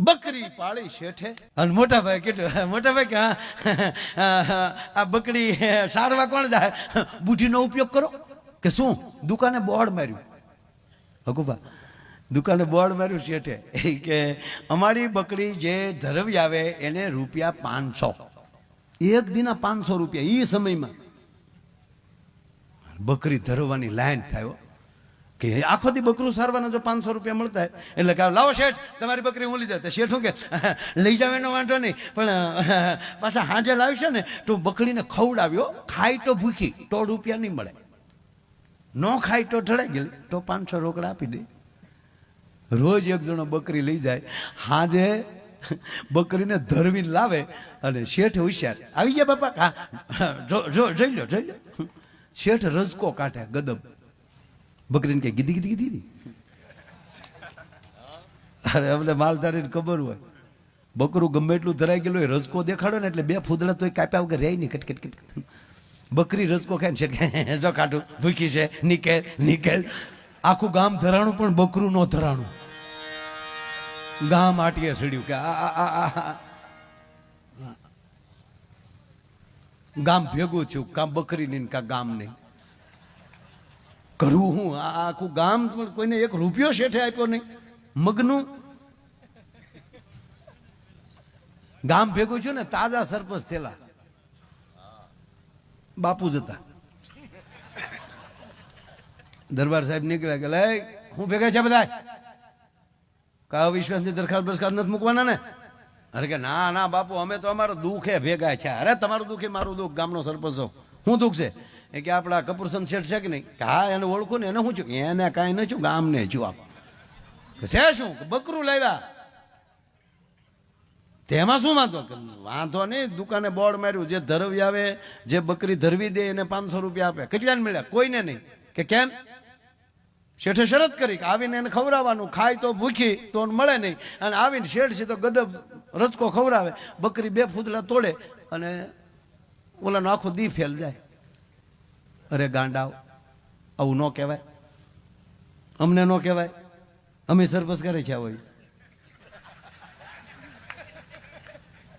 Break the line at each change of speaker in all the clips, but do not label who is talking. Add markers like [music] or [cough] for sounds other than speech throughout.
બકરી પાળી શેઠે? અને મોટા ભાઈ કેટલું મોટા ભાઈ કે આ બકરી સારવા કોણ જાય? બુઢીનો ઉપયોગ કરો. કે શું? દુકાને બોર્ડ માર્યું. હકુભા દુકાને બોર્ડ માર્યું શેઠે. કે, અમારી બકરી જે ધરવી આવે એને રૂપિયા પાંચસો. એક દિના પાંચસો રૂપિયા એ સમયમાં. બકરી ધરવાની લાઈન થાય. કે આખો દી બકરું સારવાના જો પાંચસો રૂપિયા મળતા હોય. એટલે કે લાવો શેઠ, તમારી બકરી હું લઈ તો શેઠ શું કે, લઈ જાવ એનો વાંધો નહીં. પણ, પાછા હાજે લાવશે ને, તો બકરીને ખવડાવ્યો, ખાય તો ભૂખી, તો રૂપિયા નહીં મળે. ન ખાય તો ઢળાઈ ગયેલી, તો પાંચસો રોકડા આપી દે. રોજ એક જણો બકરી લઈ જાય. હાજે બકરીને ધરવીને લાવે અને શેઠ હોશિયાર, આવી ગયા બાપા? હા, જો જો, જોઈ લો જોઈ લો. શેઠ રજકો કાઢે ગદબ બકરીને કે ગીધી ગીધી ગીધી. અરે, અમને માલધારીને ખબર હોય. બકરું ગમે એટલું ધરાઈ ગયેલું હોય, રજકો દેખાડો ને એટલે બે ફૂદડા તો કાપ્યા વગર રહે નહીં કટ કટ કટ કટ. બકરી રજકો ખાય છે જો કાઢું ભૂખી છે નીકેલ નીકેલ આખું ગામ ધરાણું, પણ બકરું નો ધરાણું. ગામ આટીએ સડ્યું કે, આ. ગામ ભેગું થયું કાં બકરી નહીં કાં ગામ નહીં. કરવું હું? આ આખું ગામ કોઈને એક રૂપિયો શેઠે આપ્યો નહીં. મગનું? ગામ ભેગું છું ને, તાજા સરપંચ થયેલા. બાપુ જતા દરબાર સાહેબ નીકળ્યા કે, લઈ, હું ભેગા છે બધા કા વિશ્વાસની દરખાસ્ત બરખાસ્ત નથી મૂકવાના ને? અરે કે, ના ના, બાપુ, અમે તો અમારું દુઃખે ભેગા છે. અરે, તમારું દુઃખ એ મારું દુઃખ, ગામનો સરપંચ હું દુઃખ છે? એ કે આપણા કપૂરસન શેઠ છે કે નહીં? કે હા, એને ઓળખું ને એને શું છું. એને કાંઈ ન છું, ગામને છું આપ. છે શું? બકરું લાવ્યા. તેમાં શું વાંધો? વાંધો નહીં, દુકાને બોર્ડ માર્યું, જે ધરવી આવે, જે બકરી ધરવી દે, એને પાંચસો રૂપિયા આપે. કેટલાને મળ્યા? કોઈને નહીં. કે કેમ? શેઠે શરત કરી કે આવીને એને ખવડાવવાનું. ખાય તો ભૂખી, તો મળે નહીં. અને આવીને શેઠ છે તો ગદબ રચકો ખવડાવે. બકરી બે ફૂદલા તોડે અને ઓલાનો આખો દી ફેલ જાય. અરે ગાંડાવ આવું ન કહેવાય. અમને ન કહેવાય. અમે સરપસ કરે છે હોય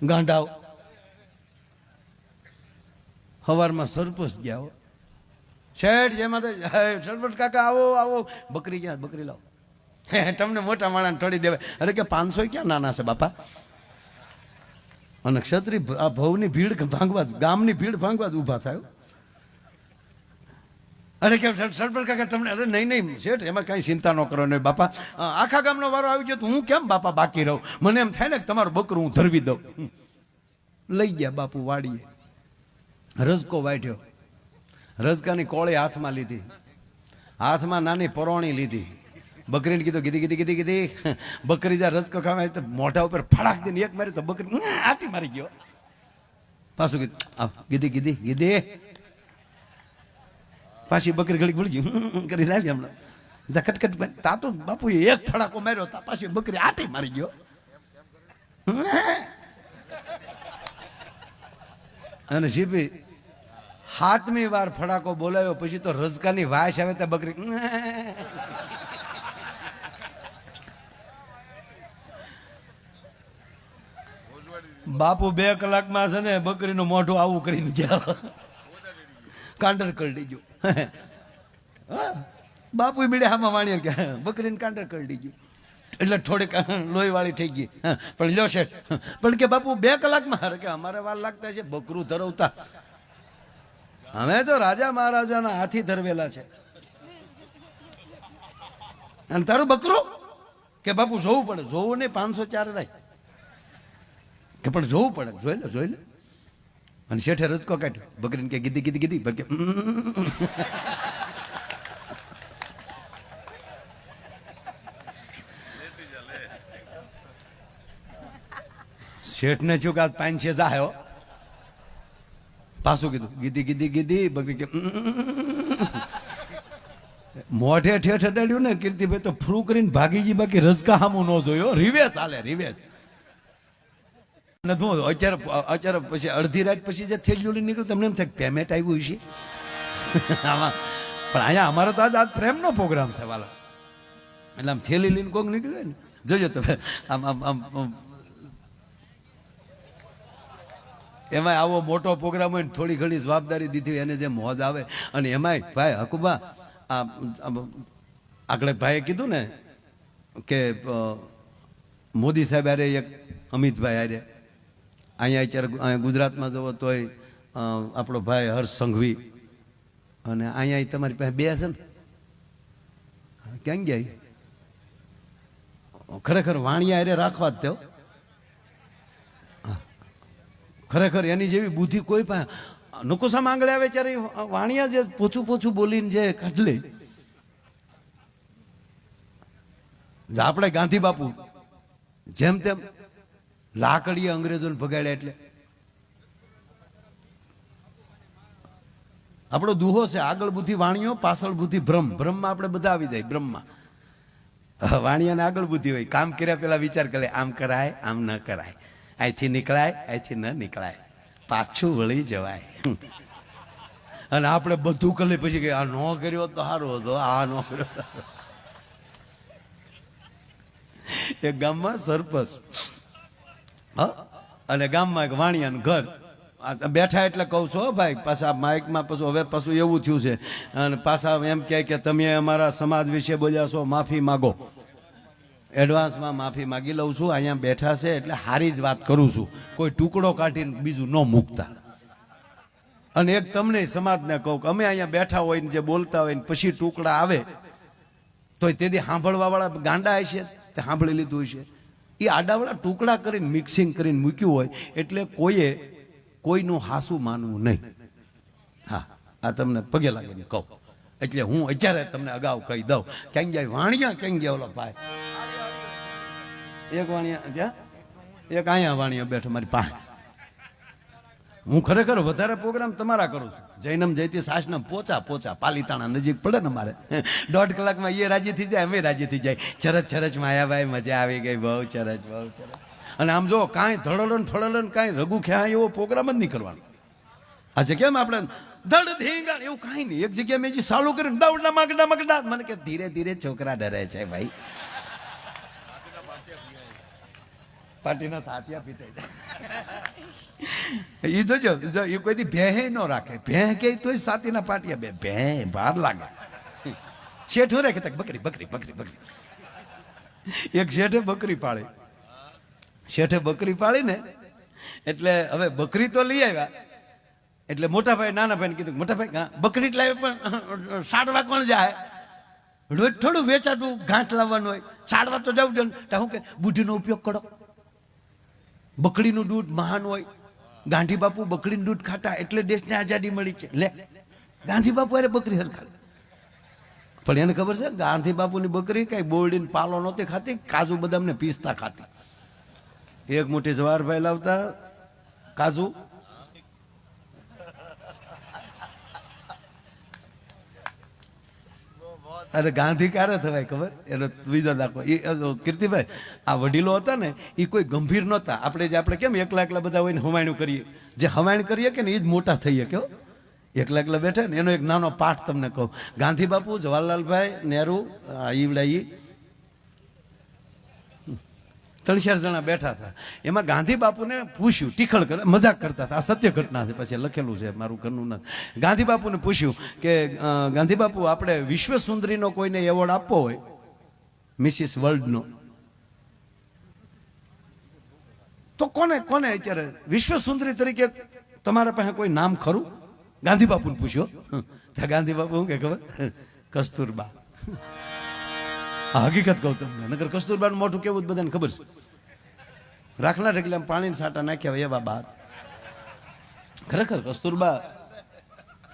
ગાંડાવ સવારમાં સરપસ ગયા હો શેઠ જેમાં સરપંચ કાકા, આવો આવો. બકરી ક્યાં બકરી લાવો. તમને મોટા માણસ થોડી દેવાય. અરે કે પાંચસો ક્યાં નાના છે બાપા? અને ક્ષત્રિય આ ભવની ભીડ ભાંગવા, ગામની ભીડ ભાંગવા જ ઊભા થાય. અરે કે સર- સરપંચ કાકા, તમને અરે નહીં નહીં, શેઠ, એમાં કાંઈ ચિંતા ન કરો નહીં બાપા. આખા ગામનો વારો આવી ગયો તો હું કેમ, બાપા, બાકી રહું? મને એમ થાય ને કે તમારું બકરું હું ધરવી દઉં. લઈ ગયા બાપુ વાડીએ. રજકો વાઢ્યો રજકાની કોળી હાથમાં લીધી. હાથમાં નાની પરોણી લીધી. બકરીને કીધું, કીધી કીધી કીધી કીધી. બકરી જ્યાં રજકો ખાવા તો મોઢા ઉપર ફડાક દઈને એક મારી તો બકરી આટી મારી ગયો. પાછું કીધું કીધી કીધી કીધી. પાછી બકરી ઘડી ભૂલી ગઈ. કરી લાવી હમણાં. જા કટકટ. તા તો બાપુએ એક ફડાકો માર્યો તા પાછી બકરી આટી મારી ગયો. અને શીપી હાથમી વાર ફડાકો બોલાવ્યો, પછી તો રજકાની વાસ આવે ત્યાં બકરી બાપુ બે કલાકમાં છે ને બકરીનું મોઢું આવું કરીને જાવ કાંડર કરી હા. [laughs] બાપુ બીડે હામાં વાણી કે બકરીને કાંડર કરી દીધું. એટલે થોડીક લોહી વાળી થઈ ગઈ. પણ લ્યો પણ કે બાપુ, બે કલાકમાં કે અમારે વાર લાગતા છે, બકરું ધરવતા. અમે તો રાજા મહારાજાના હાથી ધરવેલા છે. અને તારું બકરું? કે બાપુ, જોવું પડે. જોવું નહીં, પાંચસો ચાર રાય. કે પણ જોવું પડે. જોઈ લે જોઈ લે. અને શેઠે રજકો કાઢ્યો બકરીને કે ગીધી ગીધી ગીધી કે શેઠને છું કે પાંચ છે જાયો પાછું કીધું ગીધી ગીધી ગીધી બકરી કે મોઢે ઠેઠ અડાડ્યું ને, કીર્તિભાઈ તો ફ્રૂ કરીને ભાગી ગઈ, બાકી રજકા હામું ન જોયો રિવેસ હાલે રિવેસ નથી શું અત્યારે અત્યારે પછી અડધી રાત પછી જે થેલીઓ લઈને નીકળ્યું તમને એમ થાય પેમેન્ટ આવ્યું છે [laughs] આમાં, પણ અહીંયા અમારો તો આજ આજ પ્રેમનો પ્રોગ્રામ છે, વાલા. એટલે આમ થેલી લઈને કોક નીકળે ને. જોજો તમે આમ આમ આમ. એમાં આવો મોટો પ્રોગ્રામ હોય ને થોડી ઘણી જવાબદારી દીધી એને જે મોજ આવે. અને એમાંય ભાઈ હકુબા આ આગળ ભાઈએ કીધું ને કે મોદી સાહેબ અરે એક અમિતભાઈ હારે અહીંયા અત્યારે ગુજરાતમાં જવો તોય આપણો ભાઈ હર્ષ સંઘવી. અને અહીંયા તમારી પાસે બે છે ને? ક્યાં ગયા? ખરેખર વાણિયા અરે રાખવા જ તેઓ ખરેખર એની જેવી બુદ્ધિ કોઈ પાસે નકુસા માંગડે આવે ત્યારે વાણિયા જે પોછું પોછું બોલીને જે કાઢલે જે આપણે ગાંધી બાપુ, જેમ તેમ લાકડીએ અંગ્રેજોને ભગાડ્યા એટલે. આપણો દુહો છે, આગળ બુદ્ધિ વાણીઓ, પાછળ બુદ્ધિ ભ્રમ. ભ્રમમાં આપણે બધા આવી જાય બ્રહ્મમાં વાણિયાને આગળ બુદ્ધિ હોય. કામ કર્યા પેલા વિચાર કરે, આમ કરાય, આમ ન કરાય. અહીંથી નીકળાય, અહીંથી ન નીકળાય. પાછું વળી જવાય. અને આપણે બધું કરી પછી કે આ ન કર્યો તો સારું હતો, આ ન કર્યો એ ગામમાં સરપંચ. અને ગામમાં એક વાણિયાનું ઘર. બેઠા એટલે કહું છું ભાઈ, પાછા માઇકમાં પાછું, હવે પાછું એવું થયું છે. અને પાછા એમ કહે કે, તમે અમારા સમાજ વિશે બોલ્યા છો, માફી માગો. એડવાન્સમાં માફી માગી લઉં છું, અહીંયા બેઠા છે એટલે સારી જ વાત કરું છું. કોઈ ટુકડો કાઢીને બીજું ન મૂકતા. અને એક તમને સમાજને કહું કે, અમે અહીંયા બેઠા હોય ને જે બોલતા હોય ને પછી ટુકડા આવે, તોય તેથી સાંભળવા વાળા ગાંડા હશે? તે સાંભળી લીધું હશે? એ આડાવડા ટુકડા કરીને મિક્સિંગ કરીને મૂક્યું હોય એટલે કોઈએ કોઈનું હાસું માનવું નહીં. હા, આ તમને પગે લાગીને કહું. એટલે હું અત્યારે તમને અગાઉ કહી દઉં. ક્યાંક જાય વાણિયા ક્યાંક ગયા ઓલો ભાઈ. એક વાણિયા ત્યાં એક અહીંયા વાણિયા બેઠો મારી પાસે. હું ખરેખર વધારે પ્રોગ્રામ તમારા કરું છું. જૈનમ જયતી સાસનમ પોચા પોચા પાલીતાણા નજીક પડે ને મારે દોઢ કલાકમાં એ રાજી થઈ જાય અમે રાજી થઈ જાય. ચરચ ચરચ માયાભાઈ મજા આવી ગઈ બહુ ચરચ બહુ ચરચ અને આમ જો કાંઈ ધડલન ફળલન કાંઈ રઘુ ખ્યા એવો પ્રોગ્રામ જ નહીં કરવાનો. આજે કેમ આપણે ધડ ધીંગાણ એવું કાંઈ નહીં. એક જગ્યાએ મેં જે સાલું કર્યું દવડા માગડા મગડા. મને કે ધીરે ધીરે છોકરા ડરે છે ભાઈ. પાર્ટીના સાચિયા પીટાઈ જાય. એ જોજો એ કોઈ દી ભેહે ન રાખે. ભેહ કે તોય સાતીના પાટિયા બે ભે ભાર લાગે. શેઠ હું રાખે બકરી બકરી બકરી બકરી. એક શેઠે બકરી પાળી. શેઠે બકરી પાળી ને, એટલે હવે બકરી તો લઈ આવ્યા. એટલે મોટા ભાઈ નાના ભાઈને કીધું મોટા ભાઈ બકરી લાવે, પણ સાડવા કોણ જાય? રોજ થોડું વેચાતું, ઘાટ લાવવાનું હોય. સાડવા તો જવું જોઈએ હું કે, બુઢીનો ઉપયોગ કરો. બકરીનું દૂધ મહાન હોય. ગાંધી બાપુ બકરીનું દૂધ ખાતા એટલે દેશને આઝાદી મળી છે. લે. ગાંધી બાપુ અરે બકરી હરખાડી પણ એને ખબર છે ગાંધી બાપુની બકરી કઈ બોરડીને પાલો નહોતી ખાતી, કાજુ બદામને પીસતા ખાતી. એક મોટી જવાહરભાઈ લાવતા, કાજુ અરે ગાંધી ક્યારે થવાય, ખબર? એનો બીજો દાખલો. એ કીર્તિભાઈ, આ વડીલો હતા ને એ કોઈ ગંભીર નહોતા. આપણે જે, આપણે કેમ એકલા એકલા બધા હોય ને હવાણું કરીએ? જે હવાણ કરીએ કે ને એ જ મોટા થઈએ કેવો એકલા એકલા બેઠે ને, એનો એક નાનો પાઠ તમને કહું. ગાંધી બાપુ, જવાહરલાલભાઈ નહેરુ ઈવડા ઈ ચાર જણા બેઠા હતા. એમાં ગાંધી બાપુને પૂછ્યું, ટીખળ કરે, મજાક કરતા હતા. આ સત્ય ઘટના છે, પછી લખેલું છે મારું ઘરનું ના ગાંધી બાપુને પૂછ્યું કે ગાંધી બાપુ, આપણે વિશ્વ સુંદરીનો કોઈને એવોર્ડ આપવો હોય? મિસિસ વર્લ્ડનો. તો કોને કોને અત્યારે? વિશ્વ સુંદરી તરીકે તમારા પાસે કોઈ નામ ખરું? ગાંધી બાપુને પૂછ્યો. ત્યાં ગાંધી બાપુ કે ખબર? કસ્તુરબા. આ હકીકત કહું તમને. નગર કસ્તુરબાનું મોઢું કેવું બધાને ખબર છે? રાખના ઢગલા પાણી સાટા નાખ્યા હોય એવા બાર ખરેખર કસ્તુરબા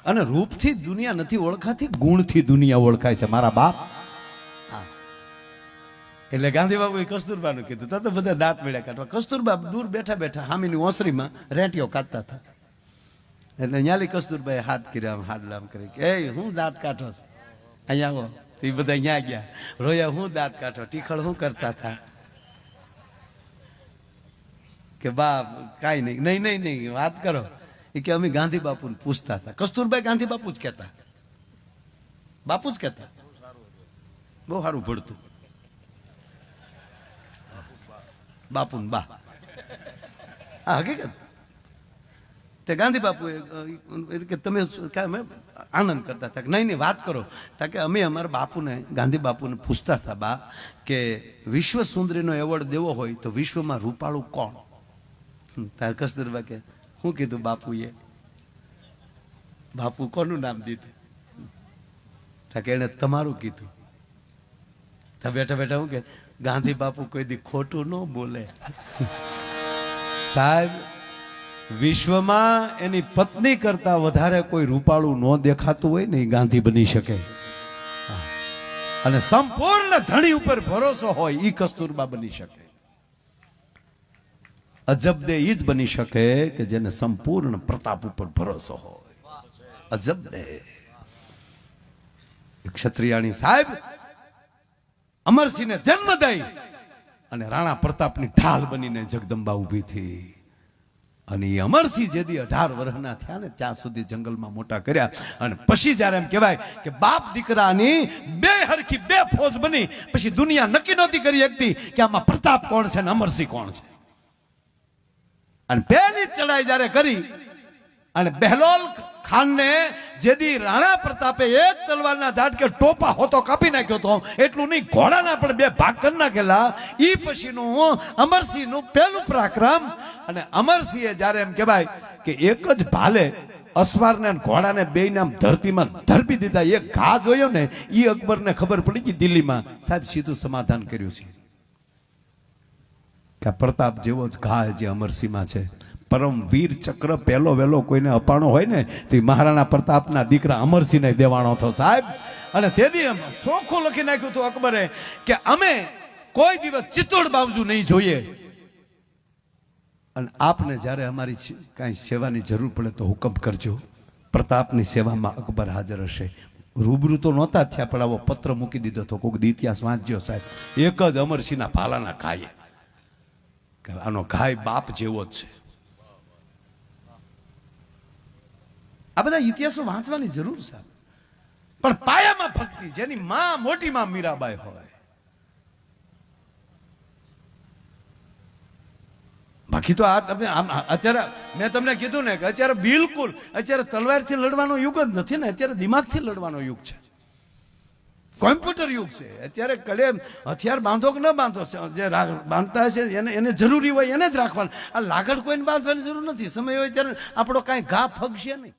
અને રૂપથી દુનિયા નથી ઓળખાતી, ગુણથી દુનિયા ઓળખાય છે મારા બાપ. એટલે ગાંધી બાબુએ કસ્તુરબાનું કીધું. તો બધા દાંત મેળ્યા કાઢવા. કસ્તુરબા દૂર બેઠા બેઠા હામીની ઓસરીમાં રેંટીઓ કાઢતા હતા. એટલે ન્યાલી કસ્તુરબાએ હાથ કર્યા આમ હાડલા આમ કરી કે, એ, હું દાંત કાઢો છું? અહીંયા આવો. તો બધા અહીંયા ગયા. રોયા હું દાંત કાઢો ટીખળ હું કરતા હતા? કે બાપ, કાંઈ નહીં. નહીં નહીં નહીં, વાત કરો. એ કે અમે ગાંધી બાપુને પૂછતા હતા. કસ્તુરભાઈ ગાંધી બાપુ જ કહેતા. બાપુ જ કહેતા. બહુ સારું ભળતું બાપુ બા. હા હકીકત? તે ગાંધી બાપુએ કે તમે આનંદ કરતા હતા. કે નહીં નહીં, વાત કરો. તા કે અમે અમારા બાપુને, ગાંધી બાપુને પૂછતા હતા, બા, કે વિશ્વ સુંદરીનો એવોર્ડ દેવો હોય તો વિશ્વમાં રૂપાળું કોણ? તાર કસ્તુરબા કે શું કીધું બાપુએ. બાપુ કોનું નામ દીધું? તા કે એણે તમારું કીધું. તા બેઠા બેઠા હું કે, ગાંધી બાપુ કોઈ દી ખોટું ન બોલે. સાહેબ વિશ્વમાં એની પત્ની કરતા વધારે કોઈ રૂપાળું ન દેખાતું હોય ને ગાંધી બની શકે. અને સંપૂર્ણ ધણી ઉપર ભરોસો હોય એ કસ્તુરબા બની શકે. અજબદે એ જ બની શકે કે જેને સંપૂર્ણ પ્રતાપ ઉપર ભરોસો હોય. અજબદે ક્ષત્રિયાણી સાહેબ અમરસિંહને જન્મ દઈ અને રાણા પ્રતાપની ઢાલ બનીને જગદંબા ઊભી થઈ. અને એ અમરસિંહ જેદી અઢાર વર્ષના થયા ને, ત્યાં સુધી જંગલમાં મોટા કર્યા. અને પછી જ્યારે એમ કહેવાય કે બાપ દીકરાની બે હરખી બે ફોજ બની, પછી દુનિયા નક્કી નહોતી કરી શકતી કે આમાં પ્રતાપ કોણ છે ને અમરસિંહ કોણ છે. અને પહેલી ચડાઈ જ્યારે કરી, અને બહેલોલ ખાનને જેદી રાણા પ્રતાપે એક તલવારના ઝાટકે ટોપા હોતો કાપી નાખ્યો તો એટલું નહીં, ઘોડાના પણ બે ભાગ કરી નાખેલા. ઈ પછીનું અમરસિંહનું પહેલું પરાક્રમ. અને અમરસિંહે જ્યારે એમ કહેવાય કે એક જ ભાલે અસવારને ઘોડાને બે નામ ધરતીમાં ધરપી દીધા એક ઘા જોયો ને એ અકબરને ખબર પડી ગઈ દિલ્હીમાં. સાહેબ, સીધું સમાધાન કર્યું છે. કે પ્રતાપ જેવો જ ઘા જે અમરસિંહમાં છે. પરમ વીર ચક્ર, પહેલો વહેલો કોઈને અપાણો હોય ને, તે મહારાણા પ્રતાપના દીકરા અમરસિંહને દેવાણો હતો સાહેબ. અને તેથી ચોખ્ખું લખી નાખ્યું હતું અકબરે કે અમે કોઈ દિવસ ચિત્તોડ બાવજુ નહીં જોઈએ. અને આપને જ્યારે અમારી કાંઈ સેવાની જરૂર પડે તો હુકમ કરજો. પ્રતાપની સેવામાં અકબર હાજર હશે. રૂબરૂ તો નહોતા થયા, પણ આવો પત્ર મૂકી દીધો તો કોઈક ઇતિહાસ વાંચ્યો સાહેબ. એક જ અમરસિંહના ભાલાના ખાઈએ આનો ઘાય બાપ જેવો જ છે. આ બધા ઇતિહાસો વાંચવાની જરૂર છે. પણ પાયામાં ભક્તિ, જેની માં મોટી માં મીરાબાઈ હોય. બાકી તો આ તમે આમ, અત્યારે મેં તમને કીધું ને કે અત્યારે બિલકુલ, અત્યારે તલવારથી લડવાનો યુગ જ નથી ને, અત્યારે દિમાગથી લડવાનો યુગ છે. કોમ્પ્યુટર યુગ છે. અત્યારે કડે હથિયાર બાંધો કે ન બાંધો, જે બાંધતા છે એને એને જરૂરી હોય એને જ રાખવાનું. આ લાગડ કોઈને બાંધવાની જરૂર નથી. સમય હોય ત્યારે આપણો કાંઈ ઘા ફગશે નહીં.